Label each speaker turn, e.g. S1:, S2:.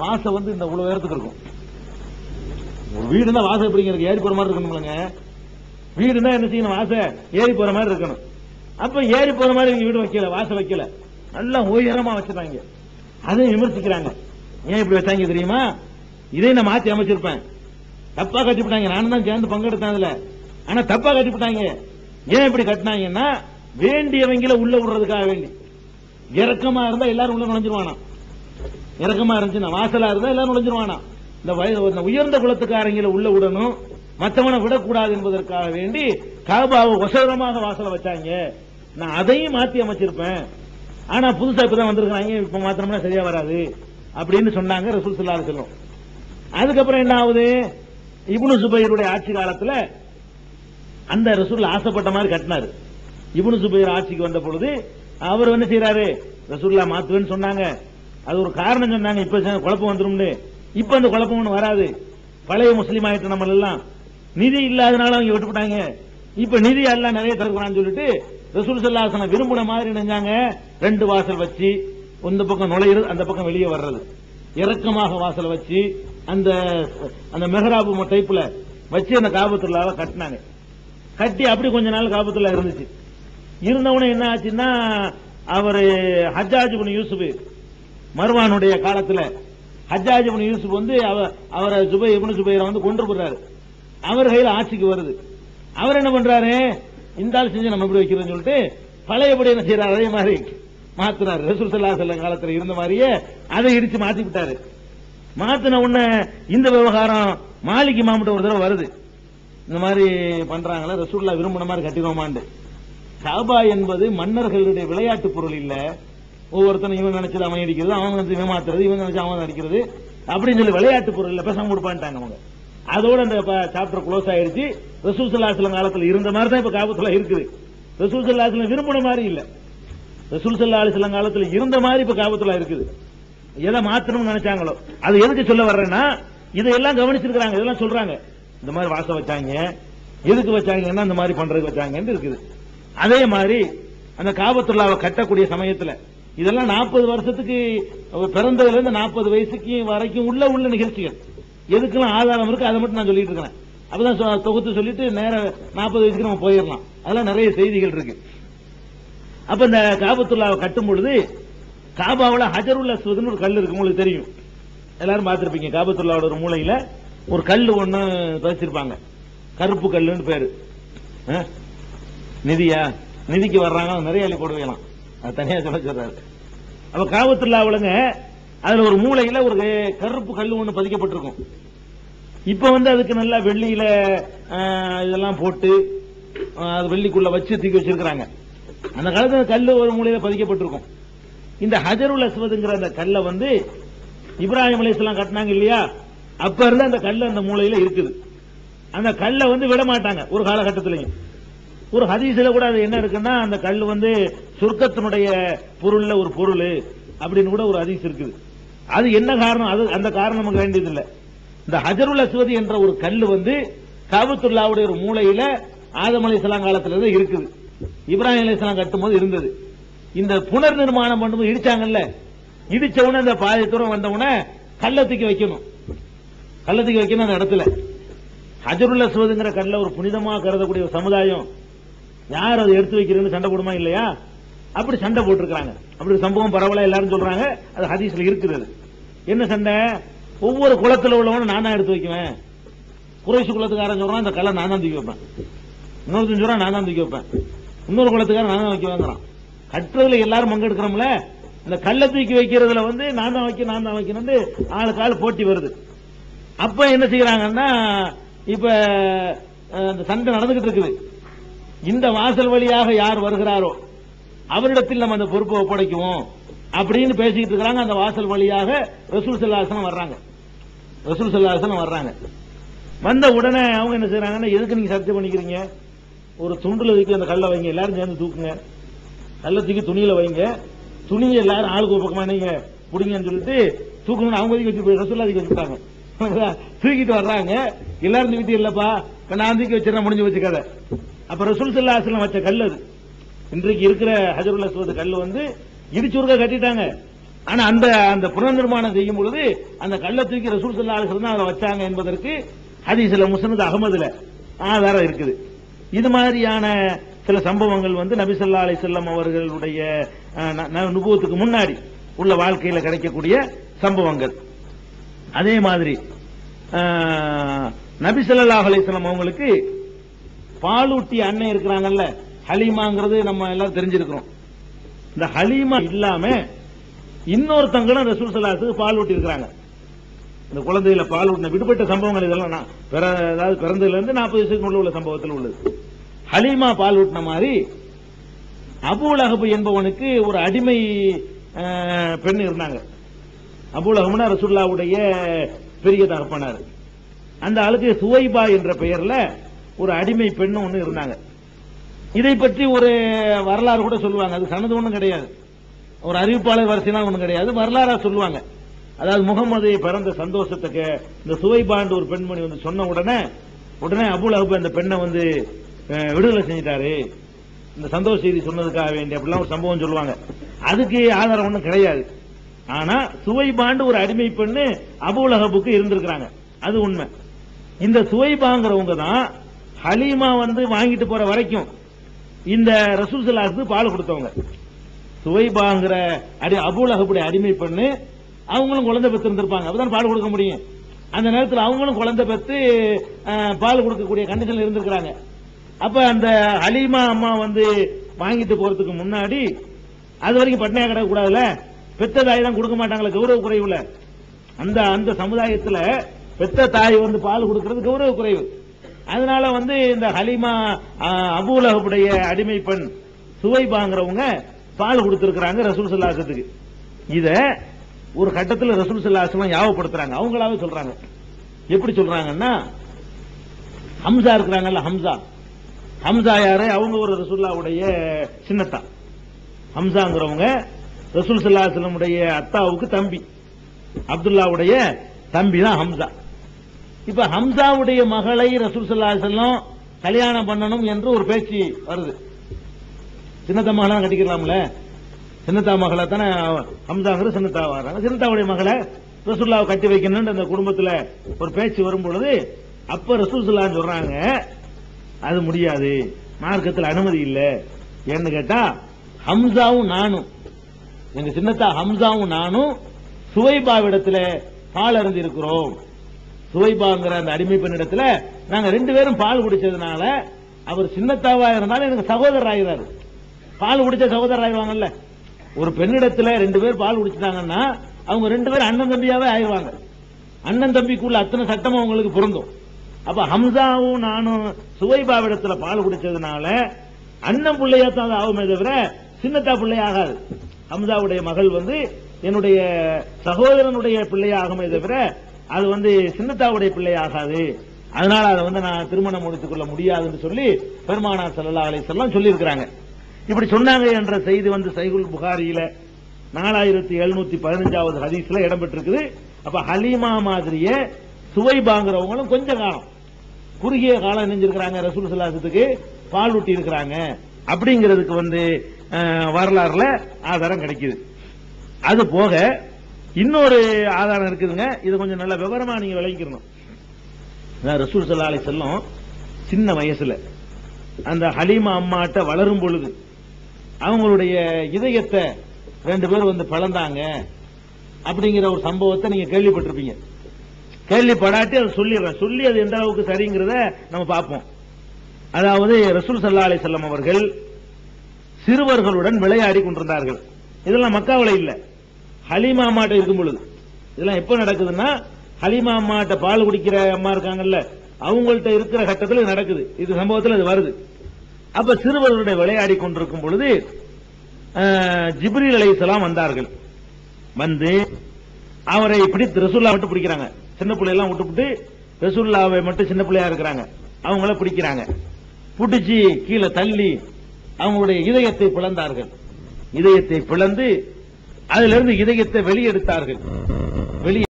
S1: வாச வந்து இந்த இவ்வளவு உயரத்துக்கு இருக்கும். ஒரு வீடுனா வாசல் எப்படிங்க இருக்கு? ஏறி போற மாதிரி இருக்கணும்லங்க வீடுனா என்ன செய்யணும்? வாச ஏறி போற மாதிரி இருக்கணும். அப்ப ஏறி போற மாதிரி இவங்க வீடு வைக்கல வாசல் வைக்கல. நல்லா உயரமா வச்சிருக்காங்க அதையும் விமர்சிக்கிறாங்க. ஏன் இப்படி வச்சாங்க தெரியுமா? இதை நான் மாத்தி அமைச்சிருப்பேன். தப்பா கட்டிவிட்டாங்க நானும் தான் சேர்ந்து பங்கெடுத்தேன் அதுல. ஆனா தப்பா கட்டிவிட்டாங்க ஏன் இப்படி கட்டினாங்கன்னா வேண்டியவங்கள உள்ள விடுறதுக்காக வேண்டி. இறக்கமா இருந்தா எல்லாரும் உள்ள நுழைஞ்சிருவானா இறக்கமா இருந்துச்சுன்னா வாசலா இருந்தா எல்லாம் நுழைஞ்சிருவானா? இந்த உயர்ந்த குலத்துக்காரங்களை உள்ள விடணும் மத்தவனை விடக்கூடாது என்பதற்காக வேண்டி காபாவை ஒசரமாக வாசல வச்சாங்க. நான் அதையும் மாத்தி அமைச்சிருப்பேன். ஆனா புதுசா இப்பதான் வந்திருக்காங்க இப்ப மாத்திரம்னா சரியா வராது அப்படின்னு சொன்னாங்க ரசூல் ஸல்லல்லாஹு அலைஹி அதுக்கப்புறம் என்ன ஆகுது? இபுனு சுபைருடைய ஆட்சி காலத்துல அந்த ரசூல் ஆசைப்பட்ட மாதிரி கட்டினாரு. இபுனு சுபைர் ஆட்சிக்கு வந்த பொழுது அவர் என்ன செய்யறாரு ரசூல்லா மாத்துவேன்னு சொன்னாங்க. அது ஒரு காரணம் சொன்னாங்க இப்ப குழப்பம் வந்துரும்னு. இப்ப அந்த குழப்பம் ஒண்ணு வராது. பழைய முஸ்லீம் ஆயிட்டு நம்ம எல்லாம் நிதி இல்லாதனால அவங்க விட்டுவிட்டாங்க இப்ப நிதி எல்லாம் நிறைய தருக்கிறான்னு சொல்லிட்டு ரசூல் சல்லாசன விரும்பின மாதிரி நினைஞ்சாங்க ரெண்டு வாசல் வச்சு இந்த பக்கம் நுழையிறது அந்த பக்கம் வெளியே வர்றது. இறக்கமாக வாசல் வச்சு அந்த அந்த மெஹராபு டைப்ல வச்சு அந்த காபத்துள்ளாவை கட்டினாங்க. கட்டி அப்படி கொஞ்ச நாள் காபத்துல்லா இருந்துச்சு. இருந்தவனே என்ன ஆச்சுன்னா அவரு ஹஜாஜ் யூசுப் மர்வானுடைய காலத்துல ஹஜாஜ் யூசுப் வந்து அவரை சுபை இப்னு சுபைரை வந்து கொண்டு போறாரு அவர் கையில் ஆட்சிக்கு வருது. அவர் என்ன பண்றாரு? இந்த ஆள் செஞ்சு நம்ம எப்படி வைக்கிறோம்னு சொல்லிட்டு பழையபடி என்ன செய்யறாரு அதே மாதிரி மாத்துறாரு. ரசூல் சல்லா செல்ல காலத்துல இருந்த மாதிரியே அதை இடிச்சு மாத்தி விட்டாரு மாத்தின உடனே இந்த விவகாரம் மாளிகை மாமட்ட ஒரு தடவை வருது. இந்த மாதிரி பண்றாங்களா? ரசூல்லா விரும்பின மாதிரி கட்டிடுவோமாண்டு காபா என்பது மன்னர்களுடைய விளையாட்டு பொருள் இல்லை. ஒவ்வொருத்தனும் இவன் நினைச்சது அவன் அடிக்கிறது அவன் நினைச்சு இவன் மாத்துறது இவன் நினைச்சு அவன் அடிக்கிறது அப்படின்னு சொல்லி விளையாட்டு பொருள் இல்ல பேசாம கொடுப்பான்ட்டாங்க அவங்க. அதோட அந்த சாப்டர் க்ளோஸ் ஆயிடுச்சு ரசூல் காலத்தில் இருந்த மாதிரி தான் இப்ப காபத்துல இருக்குது. ரசூல் விரும்பின மாதிரி இல்ல. ரசூல் சல்லா அலிஸ்லாம் காலத்தில் இருந்த மாதிரி இப்ப காபத்துல இருக்குது. எதை மாத்தணும்னு நினைச்சாங்களோ அது எதுக்கு சொல்ல வர்றேன்னா இதையெல்லாம் கவனிச்சிருக்கிறாங்க இதெல்லாம் சொல்றாங்க. இந்த மாதிரி வாசம் வச்சாங்க எதுக்கு வச்சாங்கன்னா இந்த மாதிரி பண்றதுக்கு வச்சாங்கன்னு இருக்குது. அதே மாதிரி அந்த காபத்துள்ளாவை கட்டக்கூடிய சமயத்துல இதெல்லாம் நாற்பது வருஷத்துக்கு பிறந்ததுல இருந்து நாற்பது வயசுக்கு வரைக்கும் உள்ள உள்ள நிகழ்ச்சிகள். எதுக்கெல்லாம் ஆதாரம் இருக்கு அதை மட்டும் நான் சொல்லிட்டு இருக்கிறேன். அப்பதான் சொ- தொகுத்து சொல்லிட்டு நேர நாற்பது வயசுக்கு நம்ம போயிடலாம். அதெல்லாம் நிறைய செய்திகள் இருக்கு. அப்ப இந்த காபத்துல்லாவை கட்டும் பொழுது காபாவில் ஹஜருல் அஸ்வதுன்னு ஒரு கல் இருக்கு உங்களுக்கு தெரியும். எல்லாரும் பார்த்துருப்பீங்க காபத்துல்லாவோட ஒரு மூலையில ஒரு கல் ஒண்ணு பதிச்சிருப்பாங்க. கருப்பு கல்லுன்னு பேரு. ஆ? நிதியா? நிதிக்கு வர்றாங்க நிறைய அள்ளி போடுவீங்களாம். தனியா சொல்ல சொல்றாரு. அப்ப காபத்துல்லாவுலங்க அதுல ஒரு மூளையில ஒரு கருப்பு கல் ஒண்ணு பதிக்கப்பட்டிருக்கும். இப்ப வந்து அதுக்கு நல்லா வெள்ளியில இதெல்லாம் போட்டு அது வெள்ளிக்குள்ள வச்சு தூக்கி வச்சிருக்கிறாங்க. அந்த காலத்துல கல் ஒரு மூலையில பதிக்கப்பட்டிருக்கும். இந்த ஹஜருல் அஸ்வதுங்கிற அந்த கல்லை வந்து இப்ராஹிம் அலைஹிஸ்ஸலாம் கட்டினாங்க இல்லையா? அப்ப இருந்து அந்த கல் அந்த மூலையில இருக்குது. அந்த கல்லை வந்து விட மாட்டாங்க ஒரு காலகட்டத்திலையும். ஒரு ஹதீஸ்ல கூட அது என்ன இருக்குன்னா அந்த கல் வந்து சொர்க்கத்தினுடைய பொருள்ல ஒரு பொருள் அப்படின்னு கூட ஒரு ஹதீஸ் இருக்குது. அது என்ன காரணம்? அது அந்த காரணம் நமக்கு வேண்டியது இல்லை இந்த ஹஜருல் அஸ்வதி என்ற ஒரு கல் வந்து காபத்துல்லாவுடைய ஒரு மூளையில ஆதம் அலைஹிஸ்ஸலாம் காலத்துல இருக்குது. இப்ராஹிம் அலைஹிஸ்ஸலாம் கட்டும்போது இருந்தது. இந்த புனர் நிர்மாணம் பண்ணும்போது இடிச்சாங்கல்ல? இடிச்ச உடனே அந்த பாதி தூரம் வந்த உடனே கல்லை தூக்கி வைக்கணும். கல்லை தூக்கி வைக்கணும் அந்த இடத்துல. ஹஜருல் அஸ்வதுங்கிற கல்ல ஒரு புனிதமா கருதக்கூடிய ஒரு சமுதாயம் யார் அதை எடுத்து வைக்கிறேன்னு சண்டை போடுமா இல்லையா? அப்படி சண்டை போட்டிருக்காங்க அப்படி சம்பவம் பரவாயில்ல எல்லாரும் சொல்றாங்க. அது ஹதீஸ்ல இருக்குது என்ன சண்டை? ஒவ்வொரு குளத்துல உள்ளவனும் நான் தான் எடுத்து வைக்குவேன். குறைசி குளத்துக்காரன் சொல்றான் இந்த கல்லை நான் தான் தூக்கி வைப்பேன். இன்னொருத்தன் சொல்றான் நான் தான் தூக்கி வைப்பேன். இன்னொரு குளத்துக்காரன் நான் தான் வைக்க வாங்குறான் கட்டுறதுல எல்லாரும் பங்கெடுக்கிறோம்ல இந்த கல்லை தூக்கி வைக்கிறதுல வந்து நான் தான் வைக்க நான் தான் வைக்கணும்னு ஆளுக்கு ஆள் போட்டி வருது. அப்ப என்ன செய்யறாங்கன்னா இப்ப அந்த இந்த சண்டை நடந்துகிட்டு இருக்குது. இந்த வாசல் வழியாக யார் வருகிறாரோ அவரிடத்தில் நம்ம அந்த பொறுப்பை ஒப்படைக்குவோம் அப்படின்னு பேசிக்கிட்டு இருக்கிறாங்க. அந்த வாசல் வழியாக ரசூல் செல்லாசனம் வர்றாங்க. ரசூல் செல்லாசனம் வர்றாங்க. வந்த உடனே அவங்க என்ன செய்யறாங்கன்னா எதுக்கு நீங்க சர்ச்சை பண்ணிக்கிறீங்க? ஒரு துண்டுல வைக்க அந்த கல்லை வைங்க எல்லாரும் சேர்ந்து தூக்குங்க. கல்லை தூக்கி துணியில வைங்க. துணியை எல்லாரும் ஆளுக்கு ஒரு பக்கமா நீங்க புடிங்கன்னு சொல்லிட்டு தூக்கணும் அவங்க தூக்கி வச்சு ரசூல்லா தூக்கி வச்சுட்டாங்க. தூக்கிட்டு வர்றாங்க. எல்லாரும் தூக்கிட்டு இல்லப்பா இப்ப நான் தூக்கி வச்சிடறேன் முடிஞ்சு வச்சு கதை. அப்ப ரசூல் சல்லா வச்ச கல் அது. இன்றைக்கு இருக்கிற ஹஜருல் அஸ்வத் கல் வந்து இடிச்சுருக்க கட்டிட்டாங்க. ஆனா அந்த அந்த புனர்நிர்மாணம் செய்யும் பொழுது அந்த கல்லை தூக்கி ரசூல் சல்லா அலிஸ்லாம் தான் அதை வச்சாங்க என்பதற்கு ஹதீஸ்ல முசனது அகமதுல ஆதாரம் இருக்குது. இது மாதிரியான சில சம்பவங்கள் வந்து நபி ஸல்லல்லாஹு அலைஹி அவர்களுடைய ந- ந- நுபுவத்துக்கு முன்னாடி உள்ள வாழ்க்கையில கிடைக்கக்கூடிய சம்பவங்கள். அதே மாதிரி அஹ், நபி அவங்களுக்கு பாலூட்டி அண்ணன் இருக்கிறாங்கல்ல ஹலீமாங்கிறது நம்ம எல்லாம் தெரிஞ்சிருக்கிறோம். இந்த ஹலீமா இல்லாம இன்னொருத்தங்களும் ரசூல் சலாத்துக்கு பால் ஊட்டி இருக்கிறாங்க. இந்த குழந்தையில பால் ஊட்டின விடுபட்ட சம்பவங்கள் இதெல்லாம் நான் பிற அதாவது பிறந்ததுல இருந்து நாற்பது வயசுக்கு உள்ள உள்ள சம்பவத்தில் உள்ளது. ஹலீமா பால் ஊட்டின மாதிரி அபுல் அகபு என்பவனுக்கு ஒரு அடிமை பெண் இருந்தாங்க. அபுல் அகமுனா ரசூல்லாவுடைய பெரிய தகப்பனார் அந்த ஆளுக்கு சுவைபா என்ற பெயர்ல ஒரு அடிமை பெண் ஒண்ணு இருந்தாங்க. இதை பற்றி ஒரு வரலாறு கூட சொல்லுவாங்க. அது சனது ஒண்ணும் கிடையாது. ஒரு அறிவிப்பாளர் வரிசைனா ஒண்ணும் கிடையாது. வரலாறா சொல்லுவாங்க. அதாவது முகமது பிறந்த சந்தோஷத்துக்கு இந்த சுவைபாண்டு ஒரு பெண்மணி வந்து சொன்ன உடனே உடனே அபுல் அபு அந்த பெண்ணை வந்து விடுதலை செஞ்சிட்டாரு. இந்த சந்தோஷ செய்தி சொன்னதுக்காக வேண்டிய அப்படிலாம் ஒரு சம்பவம் சொல்லுவாங்க. அதுக்கு ஆதாரம் ஒன்றும் கிடையாது. ஆனா சுவைபாண்டு ஒரு அடிமை பெண்ணு அபுல் அஹபுக்கு இருந்திருக்கிறாங்க. அது உண்மை. இந்த சுவைபாங்கிறவங்க தான் ஹலீமா வந்து வாங்கிட்டு போற வரைக்கும் இந்த ரசூல் பால் கொடுத்தவங்க. சுவைபாங்கிற அடி அபுல் அகப்புடைய அடிமை பண்ணு அவங்களும் குழந்தை பெற்று இருந்திருப்பாங்க. அப்பதான் பால் கொடுக்க முடியும். அந்த நேரத்தில் அவங்களும் குழந்தை பெற்று பால் கொடுக்கக்கூடிய கண்டிஷன்ல இருந்திருக்கிறாங்க. அப்ப அந்த ஹலீமா அம்மா வந்து வாங்கிட்டு போறதுக்கு முன்னாடி அது வரைக்கும் பட்னையா கிடக்க கூடாதுல பெத்த தாய் தான் கொடுக்க மாட்டாங்களே கௌரவ குறைவுல. அந்த அந்த சமுதாயத்துல பெத்த தாய் வந்து பால் கொடுக்கறது கௌரவ குறைவு. அதனால வந்து இந்த ஹலிமா அபூலகப்புடைய அடிமை பெண் சுவைபாங்கிறவங்க பால் கொடுத்திருக்கிறாங்க ரசூல் சல்லாசத்துக்கு இத ஒரு கட்டத்தில் ரசூல் சல்லாசலம் யாவப்படுத்துறாங்க அவங்களாவே சொல்றாங்க. எப்படி சொல்றாங்கன்னா ஹம்சா இருக்கிறாங்கல்ல ஹம்சா. ஹம்சா யாரு? அவங்க ஒரு ரசூல்லாவுடைய சின்னத்தா. ஹம்சாங்கிறவங்க ரசூல் சல்லாஹலமுடைய அத்தாவுக்கு தம்பி. அப்துல்லாவுடைய தம்பி தான் ஹம்சா. இப்ப ஹம்சாவுடைய மகளை ரசூல் சல்லாஹலம் கல்யாணம் பண்ணணும் என்று ஒரு பேச்சு வருது. சின்னத்தா மகளா கட்டிக்கலாம்ல சின்னத்தா மகளை தானே ஹம்சாங்கிற சின்னத்தா வர்றாங்க சின்னத்தாவுடைய மகளை ரசூல்லாவை கட்டி வைக்கணும்னு அந்த குடும்பத்துல ஒரு பேச்சு வரும் பொழுது அப்ப ரசூல் சல்லான்னு சொல்றாங்க அது முடியாது. மார்க்கத்தில் அனுமதி இல்லை. ஏன்னு கேட்டா ஹம்சாவும் நானும் எங்க சின்னத்தா ஹம்சாவும் நானும் சுவைபாவிடத்துல பால் அறிந்திருக்கிறோம் சுவைபாங்கிற அந்த அடிமை பெண்ணிடத்துல நாங்க ரெண்டு பேரும் பால் குடிச்சதுனால அவர் சின்னத்தாவா இருந்தாலும் எனக்கு சகோதரர் ஆகிறாரு பால் குடிச்ச சகோதரர் ஆயிடுவாங்கல்ல. ஒரு பெண்ணிடத்துல ரெண்டு பேர் பால் குடிச்சிட்டாங்கன்னா அவங்க ரெண்டு பேரும் அண்ணன் தம்பியாவே ஆயிடுவாங்க. அண்ணன் தம்பிக்குள்ள அத்தனை சட்டமும் அவங்களுக்கு பொருந்தும். அப்ப ஹம்சாவும் நானும் சுவைபாவிடத்துல பால் குடிச்சதுனால அண்ணன் பிள்ளையா தான் அது ஆகுமே தவிர சின்னத்தா பிள்ளை ஆகாது. ஹம்சாவுடைய மகள் வந்து என்னுடைய சகோதரனுடைய பிள்ளையாகுமே தவிர அது வந்து சின்னத்தாவுடைய பிள்ளை ஆகாது அதனால அதை வந்து நான் திருமணம் முடித்துக் கொள்ள முடியாதுன்னு சொல்லி பெருமானா சல்லா அலிசல்லாம் சொல்லியிருக்கிறாங்க. இப்படி சொன்னாங்க என்ற செய்தி வந்து சைகுல் புகாரியில நாலாயிரத்தி எழுநூத்தி பதினஞ்சாவது ஹதீஸ்ல இடம்பெற்றிருக்குது அப்ப ஹலீமா மாதிரியே சுவைபாங்கிறவங்களும் கொஞ்ச காலம். குறுகிய காலம் நெஞ்சிருக்கிறாங்க ரசூல் சல்லாசத்துக்கு பால் ஊட்டி இருக்கிறாங்க. அப்படிங்கிறதுக்கு வந்து வரலாறுல ஆதாரம் கிடைக்குது. அது போக இன்னொரு ஆதாரம் இருக்குதுங்க. இது கொஞ்சம் நல்ல விவரமா நீங்க விளங்கிக்கணும் ரசூல் சல்லா அலி செல்லம் சின்ன வயசுல அந்த ஹலீமா அம்மாட்ட வளரும் பொழுது அவங்களுடைய இதயத்தை ரெண்டு பேரும் வந்து பிளந்தாங்க அப்படிங்கிற ஒரு சம்பவத்தை நீங்க கேள்விப்பட்டிருப்பீங்க. கேள்விப்படாட்டி அதை சொல்லிடுறேன். சொல்லி அது எந்த அளவுக்கு சரிங்கிறத நம்ம பார்ப்போம். அதாவது ரசூல் சல்லா அலி செல்லம் அவர்கள் சிறுவர்களுடன் விளையாடி கொண்டிருந்தார்கள். இதெல்லாம் மக்காவில இல்லை. ஹலீமா அம்மாட்ட இருக்கும் பொழுது. இதெல்லாம் எப்ப நடக்குதுன்னா ஹலீமா அம்மாட்ட பால் குடிக்கிற அம்மா இருக்காங்கல்ல அவங்கள்ட்ட இருக்கிற கட்டத்தில் நடக்குது. இது சம்பவத்தில் அது வருது. அப்ப சிறுவர்களுடைய விளையாடி கொண்டிருக்கும் பொழுது ஜிப்ரில் அலைசலாம் வந்தார்கள். வந்து அவரை பிடித்து ரசூல்லா மட்டும் பிடிக்கிறாங்க. சின்ன பிள்ளையெல்லாம் விட்டுவிட்டு ரசூல்லாவை மட்டும் சின்ன பிள்ளையா இருக்கிறாங்க. அவங்கள பிடிக்கிறாங்க. பிடிச்சி கீழே தள்ளி அவங்களுடைய இதயத்தை பிளந்தார்கள். இதயத்தை பிளந்து அதிலிருந்து இதயத்தை வெளியெடுத்தார்கள். வெளியே